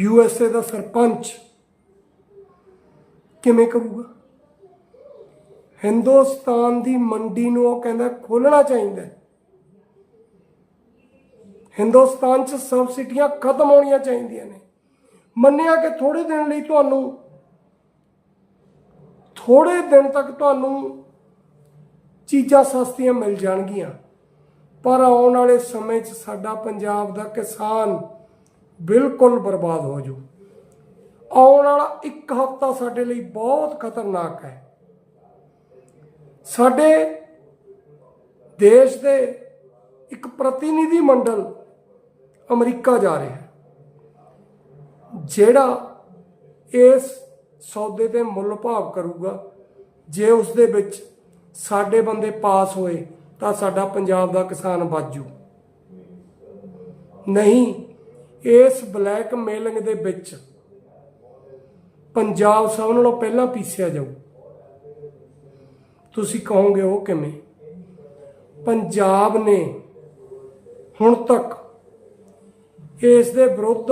You S A ਦਾ ਸਰਪੰਚ ਕਿਵੇਂ ਕਰੂਗਾ? ਹਿੰਦੁਸਤਾਨ ਦੀ ਮੰਡੀ ਨੂੰ ਉਹ ਕਹਿੰਦਾ ਖੋਲਣਾ ਚਾਹੀਦਾ ਹਿੰਦੁਸਤਾਨ 'ਚ ਸਬਸਿਡੀਆਂ ਖਤਮ ਹੋਣੀਆਂ ਚਾਹੀਦੀਆਂ ਨੇ। ਮੰਨਿਆ ਕਿ ਥੋੜੇ ਦਿਨ ਲਈ ਤੁਹਾਨੂੰ ਥੋੜੇ ਦਿਨ ਤੱਕ ਤੁਹਾਨੂੰ ਚੀਜ਼ਾਂ ਸਸਤੀਆਂ ਮਿਲ ਜਾਣਗੀਆਂ। ਪਰ ਆਉਣ ਵਾਲੇ ਸਮੇਂ 'ਚ ਸਾਡਾ ਪੰਜਾਬ ਦਾ ਕਿਸਾਨ ਬਿਲਕੁਲ ਬਰਬਾਦ ਹੋ ਜੂ। ਆਉਣ ਵਾਲਾ ਇੱਕ ਹਫ਼ਤਾ ਸਾਡੇ ਲਈ ਬਹੁਤ ਖਤਰਨਾਕ ਹੈ। ਸਾਡੇ ਦੇਸ਼ ਦੇ ਇੱਕ ਪ੍ਰਤੀਨਿਧੀ ਮੰਡਲ ਅਮਰੀਕਾ ਜਾ ਰਿਹਾ ਹੈ, ਜਿਹੜਾ ਇਸ ਸੌਦੇ ਤੇ ਮੁੱਲ ਭਾਵ ਕਰੂਗਾ। ਜੇ ਉਸ ਦੇ ਵਿੱਚ ਸਾਡੇ ਬੰਦੇ ਪਾਸ ਹੋਏ ਤਾਂ ਸਾਡਾ ਪੰਜਾਬ ਦਾ ਕਿਸਾਨ ਬਾਜੂ ਨਹੀਂ ਇਸ ਬਲੈਕ ਮੇਲਿੰਗ ਦੇ ਵਿੱਚ ਪੰਜਾਬ ਸਭ ਨਾਲੋਂ ਪਹਿਲਾਂ ਪੀਸਿਆ ਜਾਊ। ਤੁਸੀਂ ਕਹੋਗੇ ਉਹ ਕਿਵੇਂ? ਪੰਜਾਬ ਨੇ ਹੁਣ ਤੱਕ ਇਸ ਦੇ ਵਿਰੁੱਧ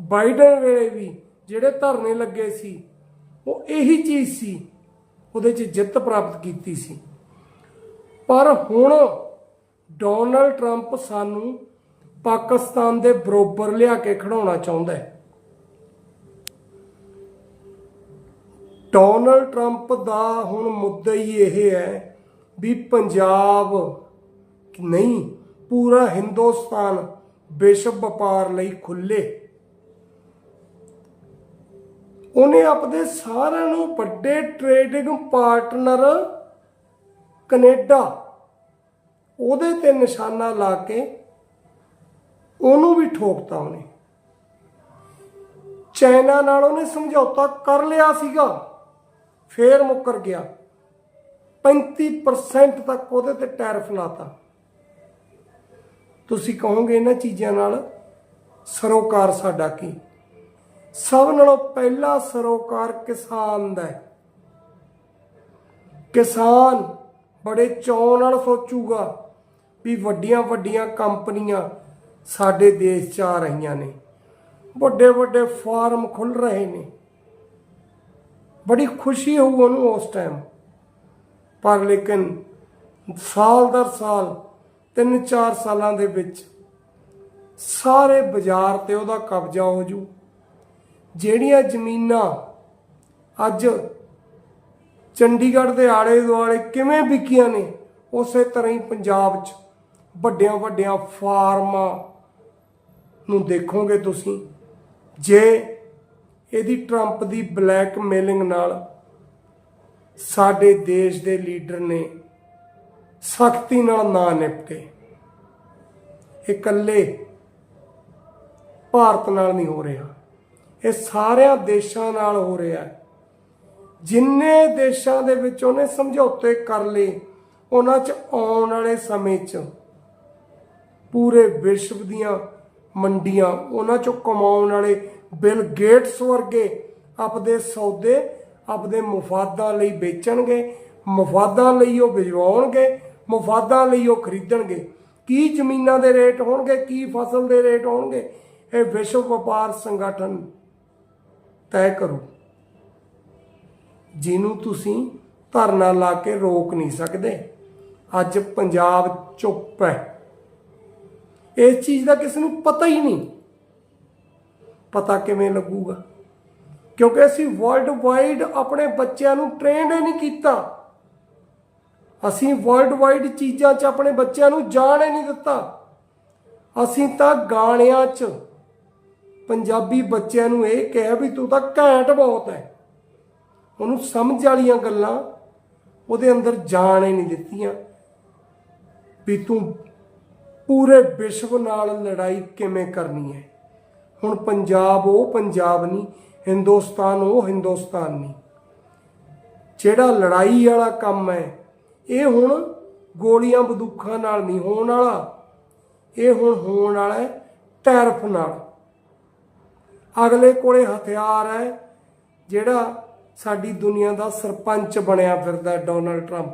ਬਾਈਡਨ ਵੇਲੇ ਵੀ ਜਿਹੜੇ ਧਰਨੇ ਲੱਗੇ ਸੀ, ਉਹ ਇਹੀ ਚੀਜ਼ ਸੀ, ਉਹਦੇ 'ਚ ਜਿੱਤ ਪ੍ਰਾਪਤ ਕੀਤੀ ਸੀ। ਪਰ ਹੁਣ ਡੋਨਲਡ ਟਰੰਪ ਸਾਨੂੰ ਪਾਕਿਸਤਾਨ ਦੇ ਬਰੋਬਰ ਲਿਆ ਕੇ ਖੜਾਉਣਾ ਚਾਹੁੰਦਾ ਹੈ। ਡੋਨਲਡ ਟਰੰਪ ਦਾ ਹੁਣ ਮੁੱਦਾ ਹੀ ਇਹ ਹੈ ਵੀ ਪੰਜਾਬ ਨਹੀਂ, ਪੂਰਾ ਹਿੰਦੁਸਤਾਨ ਵਿਸ਼ਵ ਵਪਾਰ ਲਈ ਖੁੱਲੇ ਉਹਨੇ ਆਪਣੇ ਸਾਰਿਆਂ ਨੂੰ ਵੱਡੇ ਟ੍ਰੇਡਿੰਗ ਪਾਰਟਨਰ ਕੈਨੇਡਾ, ਉਹਦੇ ਤੇ ਨਿਸ਼ਾਨਾ ਲਾ ਕੇ ਉਹਨੂੰ ਵੀ ਠੋਕਤਾ ਉਹਨੇ। ਚਾਈਨਾ ਨਾਲ ਉਹਨੇ ਸਮਝੌਤਾ ਕਰ ਲਿਆ ਸੀਗਾ, ਫੇਰ ਮੁੱਕਰ ਗਿਆ। 35% ਤੱਕ ਉਹਦੇ ਤੇ ਟੈਰਿਫ ਲਾਤਾ। ਤੁਸੀਂ ਕਹੋਗੇ ਇਹਨਾਂ ਚੀਜ਼ਾਂ ਨਾਲ ਸਰੋਕਾਰ ਸਾਡਾ ਕੀ? ਸਭ ਨਾਲੋਂ ਪਹਿਲਾ ਸਰੋਕਾਰ ਕਿਸਾਨ ਦਾ ਹੈ। ਕਿਸਾਨ ਬੜੇ ਚਾਅ ਨਾਲ ਸੋਚੂਗਾ ਵੀ ਵੱਡੀਆਂ ਵੱਡੀਆਂ ਕੰਪਨੀਆਂ ਸਾਡੇ ਦੇਸ਼ 'ਚ ਆ ਰਹੀਆਂ ਨੇ। ਵੱਡੇ ਵੱਡੇ ਫਾਰਮ ਖੁੱਲ ਰਹੇ ਨੇ। ਬੜੀ ਖੁਸ਼ੀ ਹੋਊ ਉਹਨੂੰ ਉਸ ਟਾਈਮ ਪਰ ਲੇਕਿਨ ਸਾਲ ਦਰ ਸਾਲ 3-4 ਸਾਲਾਂ ਦੇ ਵਿੱਚ ਸਾਰੇ ਬਾਜ਼ਾਰ ਤੇ ਉਹਦਾ ਕਬਜ਼ਾ ਹੋ ਜੂ। ਜਿਹੜੀਆਂ ਜ਼ਮੀਨਾਂ ਅੱਜ ਚੰਡੀਗੜ੍ਹ ਦੇ ਆਲੇ ਦੁਆਲੇ ਕਿਵੇਂ ਵਿਕੀਆਂ ਨੇ, ਉਸੇ ਤਰ੍ਹਾਂ ਹੀ ਪੰਜਾਬ 'ਚ ਵੱਡਿਆਂ ਵੱਡਿਆਂ ਫਾਰਮਾਂ ਨੂੰ ਦੇਖੋਗੇ ਤੁਸੀਂ, ਜੇ ਇਹਦੀ ਟਰੰਪ ਦੀ ਬਲੈਕ ਮੇਲਿੰਗ ਨਾਲ ਸਾਡੇ ਦੇਸ਼ ਦੇ ਲੀਡਰ ਨੇ ਸਖਤੀ ਨਾਲ ਨਾ ਨਿਪਟੇ, ਇਹ ਇਕੱਲੇ ਭਾਰਤ ਨਾਲ ਨਹੀਂ ਹੋ ਰਿਹਾ। ਇਹ ਸਾਰਿਆਂ ਦੇਸ਼ਾਂ ਨਾਲ ਹੋ ਰਿਹਾ ਜਿੰਨੇ ਦੇਸ਼ਾਂ ਦੇ ਵਿੱਚ ਉਹਨੇ ਸਮਝੌਤੇ ਕਰ ਲਏ, ਉਹਨਾਂ 'ਚ ਆਉਣ ਵਾਲੇ ਸਮੇਂ 'ਚ ਪੂਰੇ ਵਿਸ਼ਵ ਦੀਆਂ ਮੰਡੀਆਂ, ਉਹਨਾਂ 'ਚੋਂ ਕਮਾਉਣ ਵਾਲੇ ਬਿਲ ਗੇਟਸ ਵਰਗੇ ਆਪਦੇ ਸੌਦੇ, ਆਪਦੇ ਮਫਾਦਾਂ ਲਈ ਵੇਚਣਗੇ, ਮਫਾਦਾਂ ਲਈ ਉਹ ਵਿਜਵਾਉਣਗੇ ਮਫਾਦਾਂ ਲਈ ਉਹ ਖਰੀਦਣਗੇ। ਕੀ ਜ਼ਮੀਨਾਂ ਦੇ ਰੇਟ ਹੋਣਗੇ, ਕੀ ਫਸਲ ਦੇ ਰੇਟ ਹੋਣਗੇ? ਇਹ ਵਿਸ਼ਵ ਵਪਾਰ ਸੰਗਠਨ ਤੈਅ ਕਰੂ। ਜਿਹਨੂੰ ਤੁਸੀਂ ਧਰਨਾ ਲਾ ਕੇ ਰੋਕ ਨਹੀਂ ਸਕਦੇ। ਅੱਜ ਪੰਜਾਬ ਚੁੱਪ ਹੈ। ਇਸ ਚੀਜ਼ ਦਾ ਕਿਸੇ ਨੂੰ ਪਤਾ ਹੀ ਨਹੀਂ। ਪਤਾ ਕਿਵੇਂ ਲੱਗੂਗਾ? ਕਿਉਂਕਿ ਅਸੀਂ ਵਰਲਡ ਵਾਈਡ ਆਪਣੇ ਬੱਚਿਆਂ ਨੂੰ ਟ੍ਰੇਨਡ ਹੀ ਨਹੀਂ ਕੀਤਾ। ਅਸੀਂ ਵਰਲਡ ਵਾਈਡ ਚੀਜ਼ਾਂ 'ਚ ਆਪਣੇ ਬੱਚਿਆਂ ਨੂੰ ਜਾਣ ਹੀ ਨਹੀਂ ਦਿੱਤਾ। ਅਸੀਂ ਤਾਂ ਗਾਣਿਆਂ 'ਚ ਪੰਜਾਬੀ ਬੱਚਿਆਂ ਨੂੰ ਇਹ ਕਿਹਾ ਵੀ ਤੂੰ ਤਾਂ ਘੈਂਟ ਬਹੁਤ ਹੈ। ਉਹਨੂੰ ਸਮਝ ਵਾਲੀਆਂ ਗੱਲਾਂ ਉਹਦੇ ਅੰਦਰ ਜਾਣ ਹੀ ਨਹੀਂ ਦਿੱਤੀਆਂ। ਵੀ ਤੂੰ ਪੂਰੇ ਵਿਸ਼ਵ ਨਾਲ ਲੜਾਈ ਕਿਵੇਂ ਕਰਨੀ ਹੈ? ਹੁਣ ਪੰਜਾਬ ਉਹ ਪੰਜਾਬ ਨਹੀਂ, ਹਿੰਦੁਸਤਾਨ ਉਹ ਹਿੰਦੁਸਤਾਨ ਨਹੀਂ। ਜਿਹੜਾ ਲੜਾਈ ਵਾਲਾ ਕੰਮ ਹੈ, ਇਹ ਹੁਣ ਗੋਲੀਆਂ ਬੰਦੂਕਾਂ ਨਾਲ ਨਹੀਂ ਹੋਣ ਵਾਲਾ, ਇਹ ਹੁਣ ਹੋਣ ਵਾਲਾ ਹੈ ਟੈਰਫ ਨਾਲ। ਅਗਲੇ ਕੋਲੇ ਹਥਿਆਰ ਹੈ, ਜਿਹੜਾ ਸਾਡੀ ਦੁਨੀਆ ਦਾ ਸਰਪੰਚ ਬਣਿਆ ਫਿਰਦਾ ਡੋਨਲਡ ਟਰੰਪ।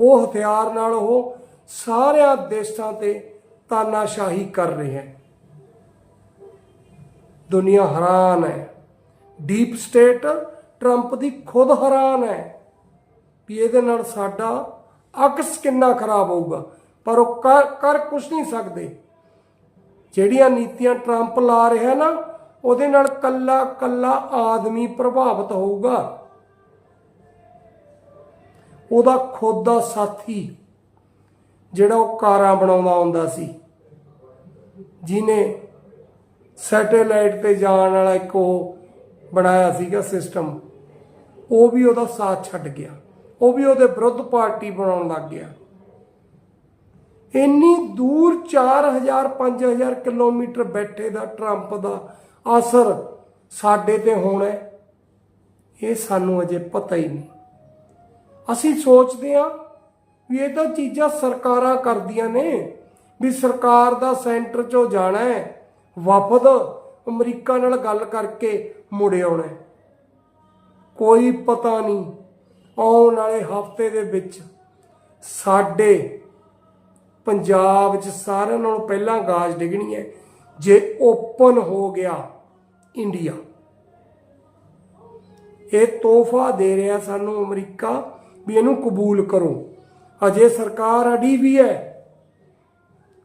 ਉਹ ਹਥਿਆਰ ਨਾਲ ਉਹ ਸਾਰਿਆਂ ਦੇਸ਼ਾਂ ਤੇ ਤਾਨਾਸ਼ਾਹੀ ਕਰ ਰਿਹਾ ਹੈ। ਦੁਨੀਆ ਹੈਰਾਨ ਹੈ। ਡੀਪ ਸਟੇਟ ਟਰੰਪ ਦੀ ਖੁਦ ਹੈਰਾਨ ਹੈ ਵੀ ਇਹਦੇ ਨਾਲ ਸਾਡਾ ਅਕਸ ਕਿੰਨਾ ਖਰਾਬ ਹੋਊਗਾ। ਪਰ ਉਹ ਕਰ ਕਰ ਕੁਝ ਨਹੀਂ ਸਕਦੇ। ਜਿਹੜੀਆਂ ਨੀਤੀਆਂ ਟਰੰਪ ਲਾ ਰਿਹਾ ਨਾ, ਉਹਦੇ ਨਾਲ ਕੱਲਾ ਕੱਲਾ ਆਦਮੀ ਪ੍ਰਭਾਵਿਤ ਹੋਊਗਾ। ਉਹਦਾ ਖੁਦ ਦਾ ਸਾਥੀ ਜਿਹੜਾ ਉਹ ਕਾਰਾਂ ਬਣਾਉਂਦਾ ਹੁੰਦਾ ਸੀ। ਜਿਨੇ ਸੈਟੇਲਾਈਟ ਤੇ ਜਾਣ ਵਾਲਾ ਇੱਕ ਉਹ ਬਣਾਇਆ ਸੀਗਾ ਸਿਸਟਮ ਉਹ ਵੀ ਉਹਦਾ ਸਾਥ ਛੱਡ ਗਿਆ। ਉਹ ਵੀ ਉਹਦੇ ਵਿਰੁੱਧ ਪਾਰਟੀ ਬਣਾਉਣ ਲੱਗ ਗਿਆ। ਇੰਨੀ ਦੂਰ 4000 5000 ਕਿਲੋਮੀਟਰ ਬੈਠੇ ਦਾ ਟਰੰਪ ਦਾ ਅਸਰ ਸਾਡੇ ਤੇ ਹੋਣਾ ਇਹ ਸਾਨੂੰ ਅਜੇ ਪਤਾ ਹੀ ਨਹੀਂ। ਅਸੀਂ ਸੋਚਦੇ ਹਾਂ ਵੀ ਇਹ ਤਾਂ ਚੀਜ਼ਾਂ ਸਰਕਾਰਾਂ ਕਰਦੀਆਂ ਨੇ। ਵੀ ਸਰਕਾਰ ਦਾ ਸੈਂਟਰ 'ਚੋਂ ਜਾਣਾ ਹੈ ਵਫਦ ਅਮਰੀਕਾ ਨਾਲ ਗੱਲ ਕਰਕੇ ਮੁੜ ਆਉਣਾ ਕੋਈ ਪਤਾ ਨਹੀਂ, ਆਉਣ ਵਾਲੇ ਹਫ਼ਤੇ ਦੇ ਵਿੱਚ ਸਾਡੇ ਪੰਜਾਬ 'ਚ ਸਾਰਿਆਂ ਨਾਲੋਂ ਪਹਿਲਾਂ ਗਾਜ ਡਿੱਗਣੀ ਹੈ, ਜੇ ਓਪਨ ਹੋ ਗਿਆ ਇੰਡੀਆ। ਇਹ ਤੋਹਫਾ ਦੇ ਰਿਹਾ ਸਾਨੂੰ ਅਮਰੀਕਾ ਵੀ ਇਹਨੂੰ ਕਬੂਲ ਕਰੋ। ਅਜੇ ਸਰਕਾਰ ਅੜੀ ਵੀ ਹੈ।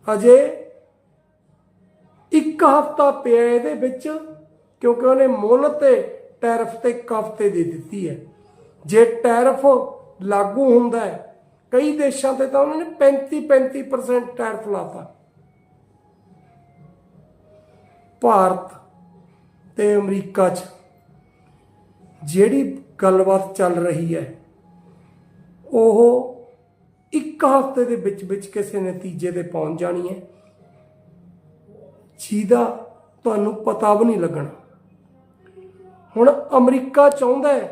ਅਜੇ ਇੱਕ ਹਫਤਾ ਪਿਆ ਇਹਦੇ ਵਿੱਚ, ਕਿਉਂਕਿ ਉਹਨੇ ਮੁੱਲ ਤੇ ਟੈਰਫ ਤੇ ਇੱਕ ਹਫ਼ਤੇ ਦੇ ਦਿੱਤੀ ਹੈ। ਜੇ ਟੈਰਫ ਲਾਗੂ ਹੁੰਦਾ ਹੈ, ਕਈ ਦੇਸ਼ਾਂ ਤੇ ਤਾਂ ਉਹਨਾਂ ਨੇ 35 35% ਟੈਰਫ ਲਾਤਾ। ਭਾਰਤ ਤੇ ਅਮਰੀਕਾ 'ਚ ਜਿਹੜੀ ਗੱਲਬਾਤ ਚੱਲ ਰਹੀ ਹੈ, ਉਹ ਇੱਕ ਹਫ਼ਤੇ ਦੇ ਵਿੱਚ ਵਿੱਚ ਕਿਸੇ ਨਤੀਜੇ ਤੇ ਪਹੁੰਚ ਜਾਣੀ ਹੈ। ਜਿਹਦਾ ਤੁਹਾਨੂੰ ਪਤਾ ਵੀ ਨਹੀਂ ਲੱਗਣਾ। ਹੁਣ ਅਮਰੀਕਾ ਚਾਹੁੰਦਾ ਹੈ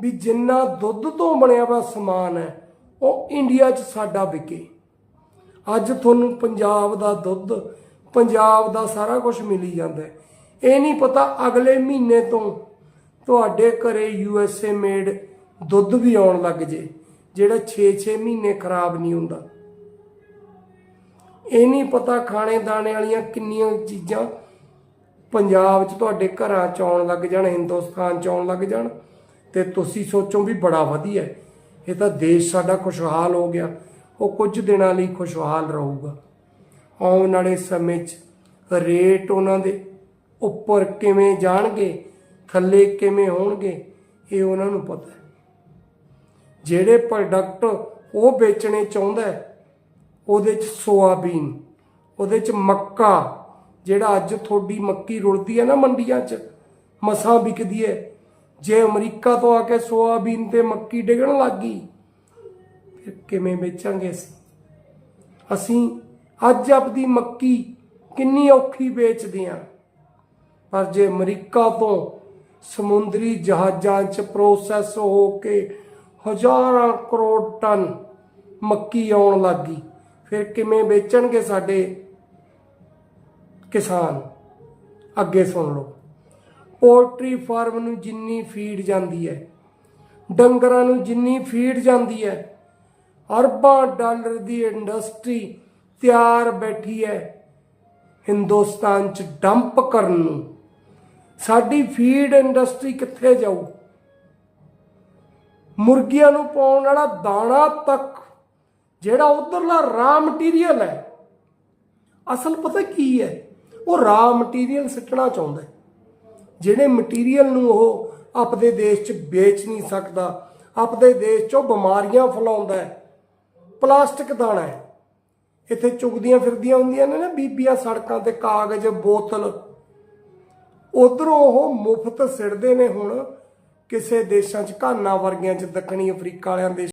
ਵੀ ਜਿੰਨਾ ਦੁੱਧ ਤੋਂ ਬਣਿਆ ਹੋਇਆ ਸਮਾਨ ਹੈ, ਉਹ ਇੰਡੀਆ 'ਚ ਸਾਡਾ ਵਿਕੇ। ਅੱਜ ਤੁਹਾਨੂੰ ਪੰਜਾਬ ਦਾ ਦੁੱਧ, ਪੰਜਾਬ ਦਾ ਸਾਰਾ ਕੁਝ ਮਿਲੀ ਜਾਂਦਾ ਇਹ ਨਹੀਂ ਪਤਾ ਅਗਲੇ ਮਹੀਨੇ ਤੋਂ ਤੁਹਾਡੇ ਘਰੇ ਯੂ ਐਸ ਏ ਮੇਡ ਦੁੱਧ ਵੀ ਆਉਣ ਲੱਗ ਜੇ। ਜਿਹੜਾ 6-6 ਮਹੀਨੇ ਖਰਾਬ ਨਹੀਂ ਹੁੰਦਾ। ਇਹ ਨਹੀਂ ਪਤਾ ਖਾਣੇ ਦਾਣੇ ਵਾਲੀਆਂ ਕਿੰਨੀਆਂ ਚੀਜ਼ਾਂ ਪੰਜਾਬ 'ਚ ਤੁਹਾਡੇ ਘਰਾਂ 'ਚ ਆਉਣ ਲੱਗ ਜਾਣ, ਹਿੰਦੁਸਤਾਨ 'ਚ ਆਉਣ ਲੱਗ ਜਾਣ, ਤੇ ਤੁਸੀਂ ਸੋਚੋ ਵੀ ਬੜਾ ਵਧੀਆ ਇਹ ਤਾਂ ਦੇਸ਼ ਸਾਡਾ ਖੁਸ਼ਹਾਲ ਹੋ ਗਿਆ। ਉਹ ਕੁਝ ਦਿਨਾਂ ਲਈ ਖੁਸ਼ਹਾਲ ਰਹੂਗਾ। ਆਉਣ ਵਾਲੇ ਸਮੇਂ 'ਚ ਰੇਟ ਉਹਨਾਂ ਦੇ ਉੱਪਰ ਕਿਵੇਂ ਜਾਣਗੇ, ਥੱਲੇ ਕਿਵੇਂ ਹੋਣਗੇ, ਇਹ ਉਹਨਾਂ ਨੂੰ ਪਤਾ ਹੈ। ਜਿਹੜੇ ਪ੍ਰੋਡਕਟ ਉਹ ਵੇਚਣੇ ਚਾਹੁੰਦਾ ਉਹਦੇ 'ਚ ਸੋਆਬੀਨ, ਉਹਦੇ 'ਚ ਮੱਕਾ, ਜਿਹੜਾ ਅੱਜ ਤੁਹਾਡੀ ਮੱਕੀ ਰੁਲਦੀ ਹੈ ਨਾ ਮੰਡੀਆਂ 'ਚ, ਮਸਾਂ ਵਿਕਦੀ ਹੈ। ਜੇ ਅਮਰੀਕਾ ਤੋਂ ਆ ਕੇ ਸੋਆਬੀਨ ਤੇ ਮੱਕੀ ਡਿੱਗਣ ਲੱਗ ਗਈ, ਫਿਰ ਕਿਵੇਂ ਵੇਚਾਂਗੇ ਅਸੀਂ? ਅਸੀਂ ਅੱਜ ਆਪਦੀ ਮੱਕੀ ਕਿੰਨੀ ਔਖੀ ਵੇਚਦੇ ਹਾਂ। ਪਰ ਜੇ ਅਮਰੀਕਾ ਤੋਂ ਸਮੁੰਦਰੀ ਜਹਾਜ਼ਾਂ 'ਚ ਪ੍ਰੋਸੈਸ ਹੋ ਕੇ ਹਜ਼ਾਰਾਂ ਕਰੋੜ ਟਨ ਮੱਕੀ ਆਉਣ ਲੱਗੀ ਫਿਰ ਕਿਵੇਂ ਵੇਚਣਗੇ ਸਾਡੇ ਕਿਸਾਨ? ਅੱਗੇ ਸੁਣ ਲਓ। ਪੋਲਟਰੀ ਫਾਰਮ ਨੂੰ ਜਿੰਨੀ ਫੀਡ ਜਾਂਦੀ ਹੈ, ਡੰਗਰਾਂ ਨੂੰ ਜਿੰਨੀ ਫੀਡ ਜਾਂਦੀ ਹੈ, ਅਰਬਾਂ ਡਾਲਰ ਦੀ ਇੰਡਸਟਰੀ ਤਿਆਰ ਬੈਠੀ ਹੈ ਹਿੰਦੁਸਤਾਨ 'ਚ ਡੰਪ ਕਰਨ ਨੂੰ। ਸਾਡੀ ਫੀਡ ਇੰਡਸਟਰੀ ਕਿੱਥੇ ਜਾਊ? ਮੁਰਗੀਆਂ ਨੂੰ ਪਾਉਣ ਵਾਲਾ ਦਾਣਾ ਤੱਕ, ਜਿਹੜਾ ਉਧਰਲਾ ਰਾ ਮਟੀਰੀਅਲ ਹੈ। ਅਸਲ ਪਤਾ ਕੀ ਹੈ? ਉਹ ਰਾ ਮਟੀਰੀਅਲ ਸਿੱਟਣਾ ਚਾਹੁੰਦਾ ਹੈ। ਜਿਹੜੇ ਮਟੀਰੀਅਲ ਨੂੰ ਉਹ ਆਪਦੇ ਦੇਸ਼ 'ਚ ਵੇਚ ਨਹੀਂ ਸਕਦਾ, ਆਪਦੇ ਦੇਸ਼ 'ਚੋਂ ਬਿਮਾਰੀਆਂ ਫੈਲਾਉਂਦਾ ਹੈ। ਪਲਾਸਟਿਕ ਦਾਣਾ ਹੈ। ਇੱਥੇ ਚੁਗਦੀਆਂ ਫਿਰਦੀਆਂ ਹੁੰਦੀਆਂ ਨੇ ਨਾ, ਬੀਬੀਆਂ ਸੜਕਾਂ ਤੇ ਕਾਗਜ਼, ਬੋਤਲ। ਉਧਰੋਂ ਉਹ ਮੁਫਤ ਸਿੜਦੇ ਨੇ ਹੁਣ। ਕਿਸੇ ਦੇਸ਼ਾਂ 'ਚ ਘਾਨਾ ਵਰਗੀਆਂ 'ਚ ਦੱਖਣੀ ਅਫਰੀਕਾ ਵਾਲਿਆਂ ਦੇ